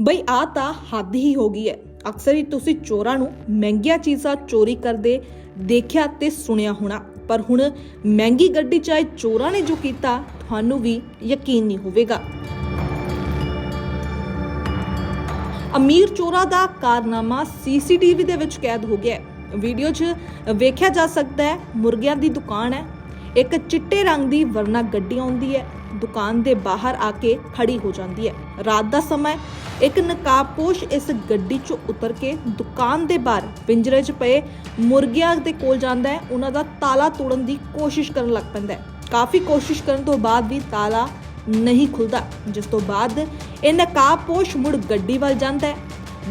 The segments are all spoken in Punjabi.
ਬਈ ਆ ਤਾਂ ਹੱਦ ਹੀ ਹੋ ਗਈ ਹੈ। ਅਕਸਰ ਹੀ ਤੁਸੀਂ ਚੋਰਾਂ ਨੂੰ ਮਹਿੰਗੀਆਂ ਚੀਜ਼ਾਂ ਚੋਰੀ ਕਰਦੇ ਦੇਖਿਆ ਤੇ ਸੁਣਿਆ ਹੋਣਾ। ਪਰ ਹੁਣ ਮਹਿੰਗੀ ਗੱਡੀ ਚਾਹੇ ਚੋਰਾਂ ਨੇ ਜੋ ਕੀਤਾ, ਤੁਹਾਨੂੰ ਵੀ ਯਕੀਨ ਨਹੀਂ ਹੋਵੇਗਾ। ਅਮੀਰ ਚੋਰਾ ਦਾ ਕਾਰਨਾਮਾ ਸੀਸੀਟੀਵੀ ਦੇ ਵਿੱਚ ਕੈਦ ਹੋ ਗਿਆ ਹੈ। ਵੀਡੀਓ 'ਚ ਵੇਖਿਆ ਜਾ ਸਕਦਾ ਹੈ, ਮੁਰਗਿਆਂ ਦੀ ਦੁਕਾਨ ਹੈ ਇੱਕ ਚਿੱਟੇ ਰੰਗ ਦੀ ਵਰਨਾ ਗੱਡੀ ਆਉਂਦੀ ਹੈ। ਦੁਕਾਨ ਦੇ ਬਾਹਰ ਆ ਕੇ ਖੜੀ ਹੋ ਜਾਂਦੀ ਹੈ। ਰਾਤ ਦਾ ਸਮਾਂ ਹੈ। ਇੱਕ ਨਕਾਬਪੋਸ਼ ਇਸ ਗੱਡੀ 'ਚੋਂ ਉਤਰ ਕੇ ਦੁਕਾਨ ਦੇ ਬਾਹਰ ਪਿੰਜਰੇ 'ਚ ਪਏ ਮੁਰਗਿਆਂ ਦੇ ਕੋਲ ਜਾਂਦਾ ਹੈ। ਉਹਨਾਂ ਦਾ ਤਾਲਾ ਤੋੜਨ ਦੀ ਕੋਸ਼ਿਸ਼ ਕਰਨ ਲੱਗ ਪੈਂਦਾ ਹੈ। ਕਾਫੀ ਕੋਸ਼ਿਸ਼ ਕਰਨ ਤੋਂ ਬਾਅਦ ਵੀ ਤਾਲਾ ਨਹੀਂ ਖੁੱਲਦਾ, ਜਿਸ ਤੋਂ ਬਾਅਦ ਇਹ ਨਕਾਬਪੋਸ਼ ਮੁੜ ਗੱਡੀ ਵੱਲ ਜਾਂਦਾ ਹੈ।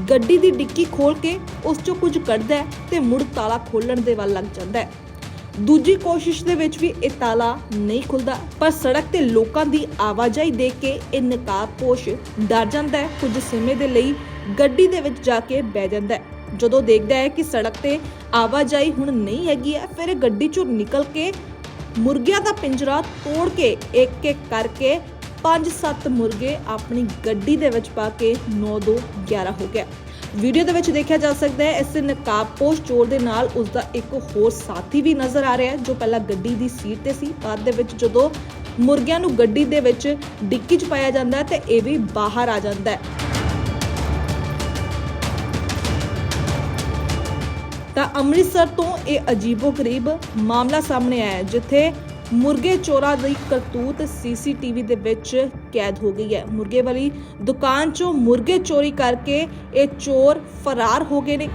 ਗੱਡੀ ਦੀ ਡਿੱਕੀ ਖੋਲ ਕੇ ਉਸ ਚੋਂ ਕੁਝ ਕੱਢਦਾ ਹੈ ਤੇ ਮੁੜ ਤਾਲਾ ਖੋਲਣ ਦੇ ਵੱਲ ਲੱਗ ਜਾਂਦਾ ਹੈ। ਦੂਜੀ ਕੋਸ਼ਿਸ਼ ਦੇ ਵਿੱਚ ਵੀ ਇਹ ਤਾਲਾ ਨਹੀਂ ਖੁੱਲਦਾ, ਪਰ ਸੜਕ ਤੇ ਲੋਕਾਂ ਦੀ ਆਵਾਜਾਈ ਦੇਖ ਕੇ ਇਹ ਨਕਾਬਪੋਸ਼ ਡਰ ਜਾਂਦਾ ਹੈ। ਕੁਝ ਸਮੇਂ ਦੇ ਲਈ ਗੱਡੀ ਦੇ ਵਿੱਚ ਜਾ ਕੇ ਬਹਿ ਜਾਂਦਾ ਹੈ। ਜਦੋਂ ਦੇਖਦਾ ਹੈ ਕਿ ਸੜਕ ਤੇ ਆਵਾਜਾਈ ਹੁਣ ਨਹੀਂ ਹੈਗੀ ਹੈ, ਫਿਰ ਇਹ ਗੱਡੀ ਚੋਂ ਨਿਕਲ ਕੇ ਮੁਰਗਿਆਂ ਦਾ ਪਿੰਜਰਾ ਤੋੜ ਕੇ ਇੱਕ ਇੱਕ ਕਰਕੇ 5-7 ਮੁਰਗੇ ਆਪਣੀ ਗੱਡੀ ਦੇ ਵਿੱਚ ਪਾ ਕੇ 9-2 11 ਹੋ ਗਿਆ। ਵੀਡੀਓ ਦੇ ਵਿੱਚ ਦੇਖਿਆ ਜਾ ਸਕਦਾ ਹੈ, ਇਸ ਨਕਾਬਪੋਸ਼ ਚੋਰ ਦੇ ਨਾਲ ਉਸ ਦਾ ਇੱਕ ਹੋਰ ਸਾਥੀ ਵੀ ਨਜ਼ਰ ਆ ਰਿਹਾ ਹੈ, ਜੋ ਪਹਿਲਾਂ ਗੱਡੀ ਦੀ ਸੀਟ ਤੇ ਸੀ, ਬਾਅਦ ਦੇ ਵਿੱਚ ਜਦੋਂ ਮੁਰਗਿਆਂ ਨੂੰ ਗੱਡੀ ਦੇ ਵਿੱਚ ਡਿੱਕੀ 'ਚ ਪਾਇਆ ਜਾਂਦਾ ਹੈ ਤੇ ਇਹ ਵੀ ਬਾਹਰ ਆ ਜਾਂਦਾ ਹੈ। ਤਾਂ ਅੰਮ੍ਰਿਤਸਰ ਤੋਂ ਇਹ ਅਜੀਬੋ-ਗਰੀਬ ਮਾਮਲਾ ਸਾਹਮਣੇ ਆਇਆ ਜਿੱਥੇ ਮੁਰਗੇ ਚੋਰਾਂ ਦੀ ਕਰਤੂਤ ਸੀਸੀਟੀਵੀ ਦੇ ਵਿੱਚ ਕੈਦ ਹੋ ਗਈ ਹੈ। ਮੁਰਗੇ ਵਾਲੀ ਦੁਕਾਨ ਚੋਂ ਮੁਰਗੇ ਚੋਰੀ ਕਰਕੇ ਇਹ ਚੋਰ ਫਰਾਰ ਹੋ ਗਏ ਨੇ।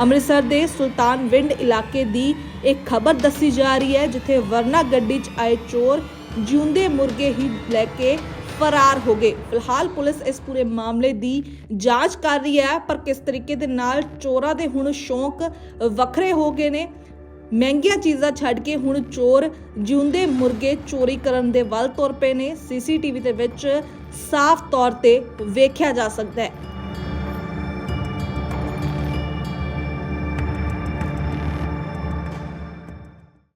ਅੰਮ੍ਰਿਤਸਰ ਦੇ ਸੁਲਤਾਨ ਵਿੰਡ ਇਲਾਕੇ ਦੀ ਇੱਕ ਖਬਰ ਦੱਸੀ ਜਾ ਰਹੀ ਹੈ, ਜਿੱਥੇ ਵਰਨਾ ਗੱਡੀ 'ਚ ਆਏ ਚੋਰ ਜਿਉਂਦੇ ਮੁਰਗੇ ਹੀ ਲੈ ਕੇ ਫਰਾਰ ਹੋ ਗਏ। ਫਿਲਹਾਲ ਪੁਲਿਸ ਇਸ ਪੂਰੇ ਮਾਮਲੇ ਦੀ ਜਾਂਚ ਕਰ ਰਹੀ ਹੈ, ਪਰ ਕਿਸ ਤਰੀਕੇ ਦੇ ਨਾਲ ਚੋਰਾਂ ਦੇ ਹੁਣ ਸ਼ੌਂਕ ਵੱਖਰੇ ਹੋ ਗਏ ਨੇ ਮਹਿੰਗੀਆਂ ਚੀਜ਼ਾਂ ਛੱਡ ਕੇ ਹੁਣ ਚੋਰ ਜਿਉਂਦੇ ਮੁਰਗੇ ਚੋਰੀ ਕਰਨ ਦੇ ਵੱਲ ਤੁਰ ਪਏ ਨੇ। ਸੀਸੀਟੀਵੀ ਦੇ ਵਿੱਚ ਸਾਫ਼ ਤੌਰ ਤੇ ਵੇਖਿਆ ਜਾ ਸਕਦਾ ਹੈ।